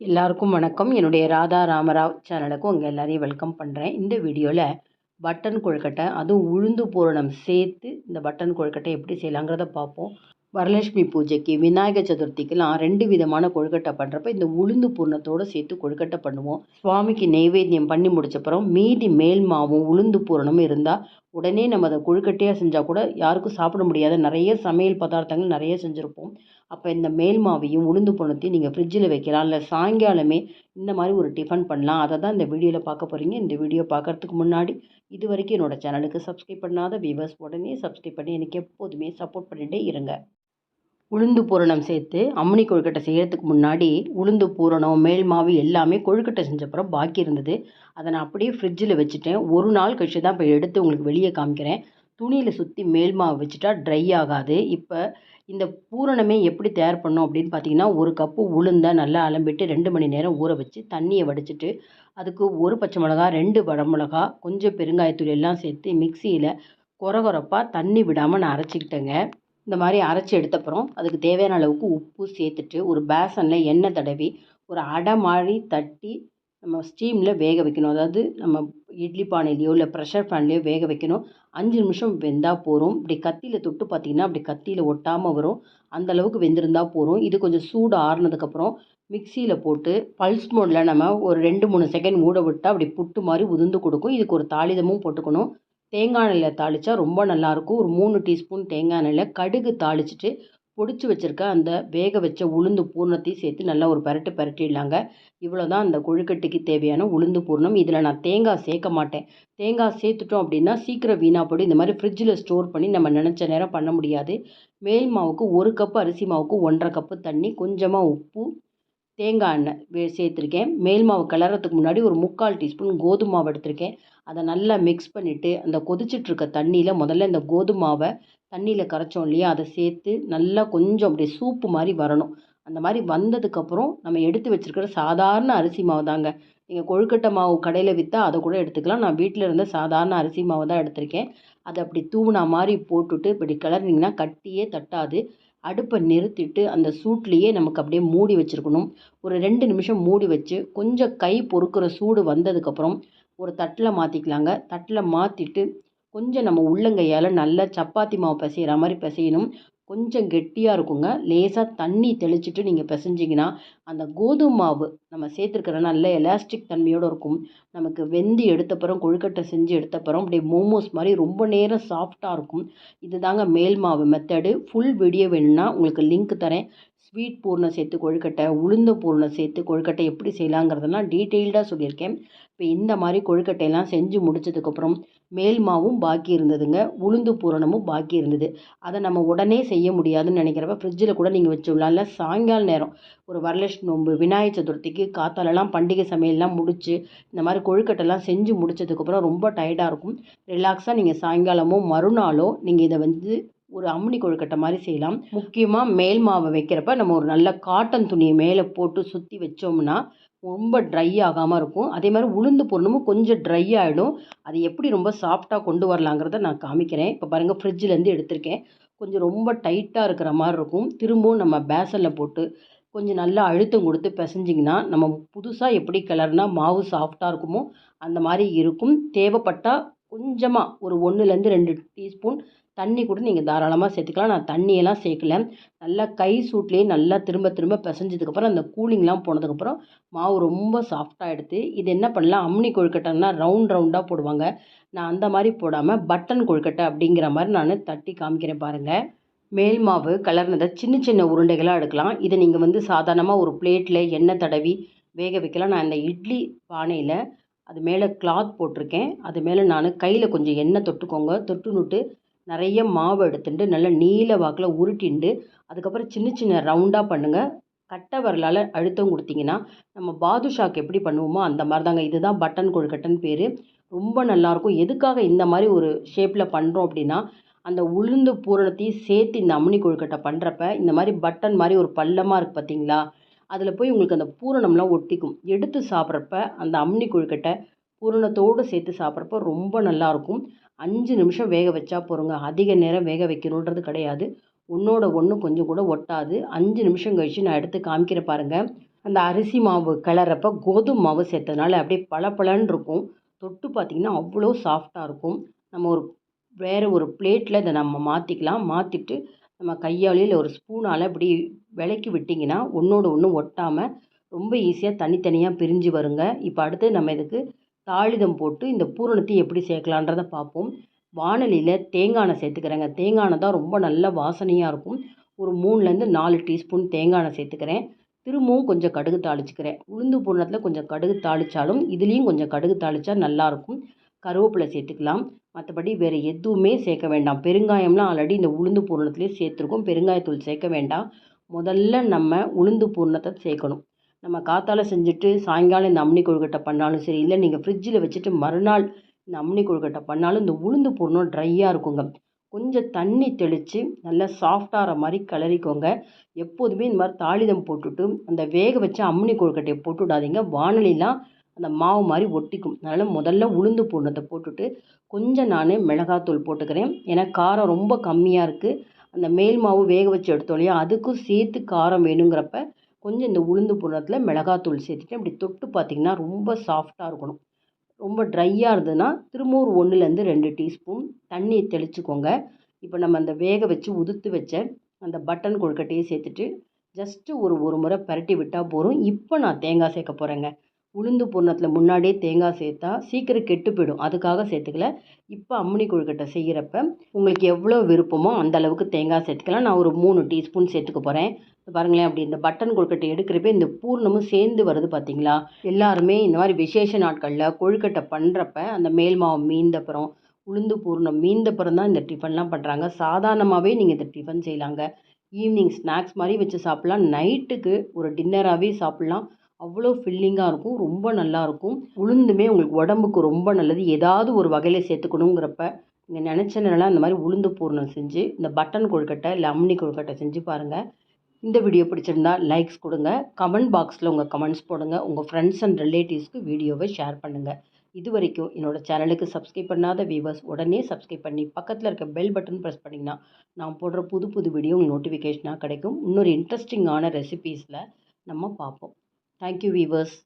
எல்லாருக்கும் வணக்கம். என்னுடைய ராதா ராமராவ் சேனலுக்கு உங்கள் எல்லாரையும் வெல்கம் பண்ணுறேன் இந்த வீடியோவில் பட்டன் கொழுக்கட்டை அதுவும் உளுந்து பூரணம் சேர்த்து இந்த பட்டன் கொழுக்கட்டை எப்படி செய்யலாங்கிறத பார்ப்போம். வரலட்சுமி பூஜைக்கு விநாயகர் சதுர்த்திக்கெலாம் ரெண்டு விதமான கொழுக்கட்டை பண்ணுறப்ப இந்த உளுந்து பூரணத்தோடு சேர்த்து கொழுக்கட்டை பண்ணுவோம். சுவாமிக்கு நெய்வேத்தியம் பண்ணி முடிச்சப்புறம் மீதி மேல் மாவும் உளுந்து பூரணமும் இருந்தால் உடனே நம்ம அதை கொழுக்கட்டையாக செஞ்சால் கூட யாருக்கும் சாப்பிட முடியாத நிறைய சமையல் பதார்த்தங்கள் நிறைய செஞ்சுருப்போம். அப்போ இந்த மேல் மாவையும் உளுந்து பூரணத்தையும் நீங்கள் ஃப்ரிட்ஜில் வைக்கலாம். இல்லை சாயங்காலமே இந்த மாதிரி ஒரு டிஃபன் பண்ணலாம். அதை தான் இந்த வீடியோவில் பார்க்க போகிறீங்க இந்த வீடியோ பார்க்குறதுக்கு முன்னாடி இது வரைக்கும் என்னோடய சேனலுக்கு சப்ஸ்கிரைப் பண்ணாத வியூவர்ஸ் உடனே சப்ஸ்கிரைப் பண்ணி எனக்கு எப்போதுமே சப்போர்ட் பண்ணிகிட்டே இருங்க. உளுந்து பூரணம் சேர்த்து அம்மணி கொழுக்கட்டை செய்கிறதுக்கு முன்னாடி உளுந்து பூரணம் மேல் மாவு எல்லாமே கொழுக்கட்டை செஞ்சப்புறம் பாக்கி இருந்தது. அதை நான் அப்படியே ஃப்ரிட்ஜில் வச்சுட்டேன். ஒரு நாள் கழிச்சு தான் இப்போ எடுத்து உங்களுக்கு வெளியே காமிக்கிறேன். துணியில் சுற்றி மேல் மாவு வச்சுட்டா ட்ரை ஆகாது. இப்போ இந்த பூரணமே எப்படி தயார் பண்ணோம் அப்படின்னு பார்த்தீங்கன்னா ஒரு கப்பு உளுந்தை நல்லா அலம்பிட்டு ரெண்டு மணி நேரம் ஊற வச்சு தண்ணியை வடிச்சிட்டு அதுக்கு ஒரு பச்சை மிளகா ரெண்டு வடமிளகா கொஞ்சம் பெருங்காயத்தூள் எல்லாம் சேர்த்து மிக்சியில் கொரகொரப்பாக தண்ணி விடாமல் நான் அரைச்சிக்கிட்டேங்க. இந்த மாதிரி அரைச்சி எடுத்தப்புறம் அதுக்கு தேவையான அளவுக்கு உப்பு சேர்த்துட்டு ஒரு பேசனில் எண்ணெய் தடவி ஒரு அடை மாதிரி தட்டி நம்ம ஸ்டீமில் வேக வைக்கணும். அதாவது நம்ம இட்லி பானையிலையோ இல்லை ப்ரெஷர் பேன்லேயோ வேக வைக்கணும். அஞ்சு நிமிஷம் வெந்தால் போதும். இப்படி கத்தியில் தொட்டு பார்த்திங்கன்னா அப்படி கத்தியில் ஒட்டாமல் வரும். அந்த அளவுக்கு வெந்திருந்தால் போதும். இது கொஞ்சம் சூடு ஆறுனதுக்கப்புறம் மிக்சியில் போட்டு பல்ஸ் மோடில் நம்ம ஒரு ரெண்டு மூணு செகண்ட் மூட விட்டால் அப்படி புட்டு மாதிரி உதிர்ந்து கொடுக்கும். இதுக்கு ஒரு தாளிதமும் போட்டுக்கணும். தேங்காய் எண்ணெயில் தாளித்தா ரொம்ப நல்லாயிருக்கும் ஒரு மூணு டீஸ்பூன் தேங்காய் எண்ணெயில் கடுகு தாளிச்சிட்டு பொடிச்சு வச்சுருக்க அந்த வேக வச்ச உளுந்து பூர்ணத்தையும் சேர்த்து நல்லா ஒரு பரட்டு பரட்டிடலாங்க. இவ்வளோ தான் அந்த கொழுக்கட்டைக்கு தேவையான உளுந்து பூர்ணம். இதில் நான் தேங்காய் சேர்க்க மாட்டேன். தேங்காய் சேர்த்துட்டோம் அப்படின்னா சீக்கிரம் வீணாக போய்டும். இந்த மாதிரி ஃப்ரிட்ஜில் ஸ்டோர் பண்ணி நம்ம நினச்ச நேரம் பண்ண முடியாது. மேல் மாவுக்கு ஒரு கப்பு அரிசி மாவுக்கு ஒன்றரை கப்பு தண்ணி கொஞ்சமாக உப்பு தேங்காய் எண்ணெய் வே சேர்த்துருக்கேன். மேல் மாவு கிளறதுக்கு முன்னாடி ஒரு முக்கால் டீஸ்பூன் கோதுமை மாவு எடுத்திருக்கேன். அதை நல்லா மிக்ஸ் பண்ணிவிட்டு அந்த கொதிச்சிட்ருக்க தண்ணியில் முதல்ல இந்த கோதுமை மாவை தண்ணியில் கரைச்சோம் இல்லையா அதை சேர்த்து நல்லா கொஞ்சம் அப்படியே சூப்பு மாதிரி வரணும். அந்த மாதிரி வந்ததுக்கப்புறம் நம்ம எடுத்து வச்சுருக்கிற சாதாரண அரிசி மாவு தாங்க. நீங்கள் கொழுக்கட்டை மாவு கடையில் விற்றா அதை கூட எடுத்துக்கலாம். நான் வீட்டில் இருந்த சாதாரண அரிசி மாவு தான் எடுத்திருக்கேன். அதை அப்படி தூவினா மாதிரி போட்டுட்டு இப்படி கிளறினீங்கன்னா கட்டியே தட்டாது. அடுப்பை நிறுத்திட்டு அந்த சூட்லேயே நமக்கு அப்படியே மூடி வச்சுருக்கணும். ஒரு ரெண்டு நிமிஷம் மூடி வச்சு கொஞ்சம் கை பொறுக்கிற சூடு வந்ததுக்கப்புறம் ஒரு தட்டில் மாற்றிக்கலாங்க தட்டில் மாற்றிட்டு கொஞ்சம் நம்ம உள்ளங்கையால் நல்லா சப்பாத்தி மாவு பிசைகிற மாதிரி பிசையணும். கொஞ்சம் கெட்டியாக இருக்குங்க. லேசாக தண்ணி தெளிச்சிட்டு நீங்கள் பிசைஞ்சிங்கன்னா அந்த கோதுமை மாவு நம்ம சேர்த்துருக்கிற நல்ல எலாஸ்டிக் தன்மையோடு இருக்கும். நமக்கு வெந்தி எடுத்தப்புறம் கொழுக்கட்டை செஞ்சு எடுத்தப்புறம் அப்படியே மோமோஸ் மாதிரி ரொம்ப நேரம் சாஃப்டாக இருக்கும். இது தாங்க மேல் மாவு மெத்தடு ஃபுல் வீடியோ வேணும்னா உங்களுக்கு லிங்க் தரேன். ஸ்வீட் பூர்ணம் சேர்த்து கொழுக்கட்டை உளுந்த பூர்ணம் சேர்த்து கொழுக்கட்டை எப்படி செய்யலாங்கிறதெல்லாம் டீட்டெயில்டாக சொல்லியிருக்கேன். இப்போ இந்த மாதிரி கொழுக்கட்டையெல்லாம் செஞ்சு முடிச்சதுக்கப்புறம் மேல் மாவும் பாக்கி இருந்ததுங்க. உளுந்து பூரணமும் பாக்கி இருந்தது. அதை நம்ம உடனே செய்ய முடியாதுன்னு நினைக்கிறப்ப ஃப்ரிட்ஜில் கூட நீங்கள் வச்சுடலாம்ல. சாயங்கால நேரம் ஒரு வரலட்சுமி நோம்பு விநாயகர் சதுர்த்திக்கு காத்தாலெல்லாம் பண்டிகை சமையல்லாம் முடித்து இந்த மாதிரி கொழுக்கட்டைலாம் செஞ்சு முடிச்சதுக்கப்புறம் ரொம்ப டயர்டாக இருக்கும். ரிலாக்ஸாக நீங்கள் சாயங்காலமோ மறுநாளோ நீங்கள் இதை வந்து ஒரு அம்னி கொழுக்கட்டை மாதிரி செய்யலாம். முக்கியமாக மேல் மாவை வைக்கிறப்ப நம்ம ஒரு நல்ல காட்டன் துணியை மேலே போட்டு சுற்றி வச்சோம்னா ரொம்ப ட்ரை ஆகாமல் இருக்கும். அதே மாதிரி உளுந்து பொருளும் கொஞ்சம் ட்ரை ஆகிடும் அது எப்படி ரொம்ப சாஃப்டாக கொண்டு வரலாங்கிறத நான் காமிக்கிறேன். இப்போ பாருங்கள் ஃப்ரிட்ஜிலேருந்து எடுத்திருக்கேன். கொஞ்சம் ரொம்ப டைட்டாக இருக்கிற மாதிரி இருக்கும். திரும்பவும் நம்ம பேசனில் போட்டு கொஞ்சம் நல்லா அழுத்தம் கொடுத்து பிசைஞ்சிங்கன்னா நம்ம புதுசாக எப்படி கிளறுனா மாவு சாஃப்டாக இருக்குமோ அந்த மாதிரி இருக்கும். தேவைப்பட்டால் கொஞ்சமாக ஒரு ஒன்றுலேருந்து ரெண்டு டீஸ்பூன் தண்ணி கூட நீங்கள் தாராளமாக சேர்த்துக்கலாம். நான் தண்ணியெல்லாம் சேர்க்கல. நல்லா கை சூட்லேயே நல்லா திரும்ப திரும்ப பிசைஞ்சதுக்கப்புறம் அந்த கூலிங்லாம் போனதுக்கப்புறம் மாவு ரொம்ப சாஃப்டாக எடுத்து இது என்ன பண்ணலாம்? அம்னி கொழுக்கட்டைன்னா ரவுண்ட் ரவுண்டாக போடுவாங்க. நான் அந்த மாதிரி போடாமல் பட்டன் கொழுக்கட்டை அப்படிங்கிற மாதிரி நான் தட்டி காமிக்கிறேன் பாருங்கள் மேல் மாவு கலர்னதை சின்ன சின்ன உருண்டைகளாக எடுக்கலாம். இதை நீங்கள் வந்து சாதாரணமாக ஒரு பிளேட்டில் எண்ணெய் தடவி வேக வைக்கலாம். நான் இந்த இட்லி பானையில் அது மேலே கிளாத் போட்டிருக்கேன். அது மேலே நான் கையில் கொஞ்சம் எண்ணெய் தொட்டுக்கோங்க. தொட்டுனுட்டு நிறைய மாவு எடுத்துட்டு நல்லா நீல வாக்கில் உருட்டிண்டு அதுக்கப்புறம் சின்ன சின்ன ரவுண்டாக பண்ணுங்கள் கட்டை வரலால் அழுத்தம் கொடுத்தீங்கன்னா நம்ம பாதுஷாக்கு எப்படி பண்ணுவோமோ அந்த மாதிரி தாங்க இதுதான் பட்டன் கொழுக்கட்டைன்னு பேர். ரொம்ப நல்லாயிருக்கும். எதுக்காக இந்த மாதிரி ஒரு ஷேப்பில் பண்ணுறோம் அப்படின்னா அந்த உளுந்து பூரணத்தையும் சேர்த்து இந்த அம்னி கொழுக்கட்டை பண்ணுறப்ப இந்த மாதிரி பட்டன் மாதிரி ஒரு பள்ளமாக இருக்குது பார்த்தீங்களா? அதில் போய் உங்களுக்கு அந்த பூரணம்லாம் ஒட்டிக்கும். எடுத்து சாப்பிட்றப்ப அந்த அம்னி கொழுக்கட்டை பூரணத்தோடு சேர்த்து சாப்பிட்றப்ப ரொம்ப நல்லாயிருக்கும். அஞ்சு நிமிஷம் வேக வச்சா போகிறோங்க அதிக நேரம் வேக வைக்கணுன்றது கிடையாது. ஒன்றோட ஒன்று கொஞ்சம் கூட ஒட்டாது. அஞ்சு நிமிஷம் கழித்து நான் எடுத்து காமிக்கிறேன் பாருங்கள் அந்த அரிசி மாவு கிளறப்ப கோதுமை மாவு சேர்த்ததுனால அப்படியே பளபளன்னு இருக்கும். தொட்டு பார்த்திங்கன்னா அவ்வளோ சாஃப்டாக இருக்கும். நம்ம ஒரு வேறு ஒரு பிளேட்டில் இதை நம்ம மாற்றிக்கலாம் மாற்றிட்டு நம்ம கையாலேயோ இல்லை ஒரு ஸ்பூனால் இப்படி விலக்கி விட்டிங்கன்னா ஒன்றோட ஒன்று ஒட்டாமல் ரொம்ப ஈஸியாக தனித்தனியாக பிரிஞ்சு வருங்க. இப்போ அடுத்து நம்ம இதுக்கு தாளிதம் போட்டு இந்த பூரணத்தையும் எப்படி சேர்க்கலான்றதை பார்ப்போம். வானலியில் தேங்காய் எண்ணெய் சேர்த்துக்கிறேங்க. தேங்காய் எண்ணெய் தான் ரொம்ப நல்ல வாசனையாக இருக்கும். ஒரு மூணுலேருந்து நாலு டீஸ்பூன் தேங்காய் எண்ணெய் சேர்த்துக்கிறேன். திரும்பவும் கொஞ்சம் கடுகு தாளிச்சுக்கிறேன். உளுந்து பூரணத்தில் கொஞ்சம் கடுகு தாளித்தாலும் இதுலேயும் கொஞ்சம் கடுகு தாளித்தா நல்லாயிருக்கும் கருவேப்பிலை சேர்த்துக்கலாம். மற்றபடி வேறு எதுவுமே சேர்க்க வேண்டாம். பெருங்காயம்லாம் ஆல்ரெடி இந்த உளுந்து பூரணத்துலேயே சேர்த்துருக்கோம். பெருங்காயத்தூள் சேர்க்க வேண்டாம். முதல்ல நம்ம உளுந்து பூரணத்தை சேர்க்கணும். நம்ம காத்தால செஞ்சுட்டு சாயங்காலம் இந்த அம்னி கொழுக்கட்டை பண்ணாலும் சரி இல்லை நீங்கள் ஃப்ரிட்ஜில் வச்சுட்டு மறுநாள் இந்த அம்னி கொழுக்கட்டை பண்ணாலும் இந்த உளுந்து பூரணம் ட்ரையாக இருக்குங்க. கொஞ்சம் தண்ணி தெளித்து நல்லா சாஃப்டாகிற மாதிரி கிளறிக்கோங்க. எப்போதுமே இந்த மாதிரி தாளிதம் போட்டுட்டு அந்த வேக வச்ச அம்னி கொழுக்கட்டையை போட்டு விடாதீங்க. வானலிலாம் அந்த மாவு மாதிரி ஒட்டிக்கும். அதனால் முதல்ல உளுந்து பூர்ணத்தை போட்டுட்டு கொஞ்சம் நான் மிளகாத்தூள் போட்டுக்கிறேன். ஏன்னா காரம் ரொம்ப கம்மியாக இருக்குது அந்த மேல் மாவு வேக வச்சு எடுத்தோம் இல்லையா அதுக்கும் சேர்த்து காரம் வேணுங்கிறப்ப கொஞ்சம் இந்த உளுந்து பூரணத்தில் மிளகாத்தூள் சேர்த்துட்டு அப்படி தொட்டு பார்த்திங்கன்னா ரொம்ப சாஃப்டாக இருக்கணும். ரொம்ப ட்ரையாக இருந்ததுன்னா திரும்ப ஒரு ஒன்றுலேருந்து ரெண்டு டீஸ்பூன் தண்ணி தெளிச்சுக்கோங்க. இப்போ நம்ம அந்த வேக வச்சு உதுத்து வச்ச அந்த பட்டன் கொழுக்கட்டையை சேர்த்துட்டு ஜஸ்ட்டு ஒரு ஒரு முறை பரட்டி விட்டால் போதும். இப்போ நான் தேங்காய் சேர்க்க போகிறேங்க உளுந்து பூர்ணத்தில் முன்னாடியே தேங்காய் சேர்த்தா சீக்கிரம் கெட்டு போயிடும். அதுக்காக சேர்த்துக்கல. இப்போ அம்முனி கொழுக்கட்டை செய்கிறப்ப உங்களுக்கு எவ்வளோ விருப்பமோ அந்த அளவுக்கு தேங்காய் சேர்த்துக்கலாம். நான் ஒரு மூணு டீஸ்பூன் சேர்த்துக்க போகிறேன் பாருங்களேன் அப்படி இந்த பட்டன் கொழுக்கட்டை எடுக்கிறப்ப இந்த பூர்ணமும் சேர்ந்து வருது பார்த்தீங்களா எல்லாருமே இந்த மாதிரி விசேஷ நாட்களில் கொழுக்கட்டை பண்ணுறப்ப அந்த மேல் மாவு மீந்தப்புறம் உளுந்து பூர்ணம் மீந்தப்புறம் தான் இந்த டிஃபன்லாம் பண்ணுறாங்க சாதாரணமாகவே நீங்கள் இந்த டிஃபன் செய்யலாங்க. ஈவினிங் ஸ்நாக்ஸ் மாதிரி வச்சு சாப்பிட்லாம். நைட்டுக்கு ஒரு டின்னராகவே சாப்பிட்லாம். அவ்வளோ ஃபில்லிங்காக இருக்கும் ரொம்ப நல்லாயிருக்கும் உளுந்துமே உங்களுக்கு உடம்புக்கு ரொம்ப நல்லது. ஏதாவது ஒரு வகையில் சேர்த்துக்கணுங்கிறப்ப நீங்கள் நினச்ச நேரம் இந்த மாதிரி உளுந்து பூர்ணம் செஞ்சு இந்த பட்டன் கொழுக்கட்டை இல்லை அம்னி கொழுக்கட்டை செஞ்சு பாருங்கள் இந்த வீடியோ பிடிச்சிருந்தா லைக்ஸ் கொடுங்க. கமெண்ட் பாக்ஸில் உங்கள் கமெண்ட்ஸ் போடுங்க. உங்கள் ஃப்ரெண்ட்ஸ் அண்ட் ரிலேட்டிவ்ஸ்க்கு வீடியோவை ஷேர் பண்ணுங்கள் இது வரைக்கும் என்னோடய சேனலுக்கு சப்ஸ்கிரைப் பண்ணாத வியூவர்ஸ் உடனே சப்ஸ்கிரைப் பண்ணி பக்கத்தில் இருக்க பெல் பட்டன் ப்ரெஸ் பண்ணிங்கன்னா நான் போடுற புது புது வீடியோ உங்களுக்கு நோட்டிஃபிகேஷனாக கிடைக்கும். இன்னொரு இன்ட்ரெஸ்டிங்கான ரெசிபீஸில் நம்ம பார்ப்போம். Thank you viewers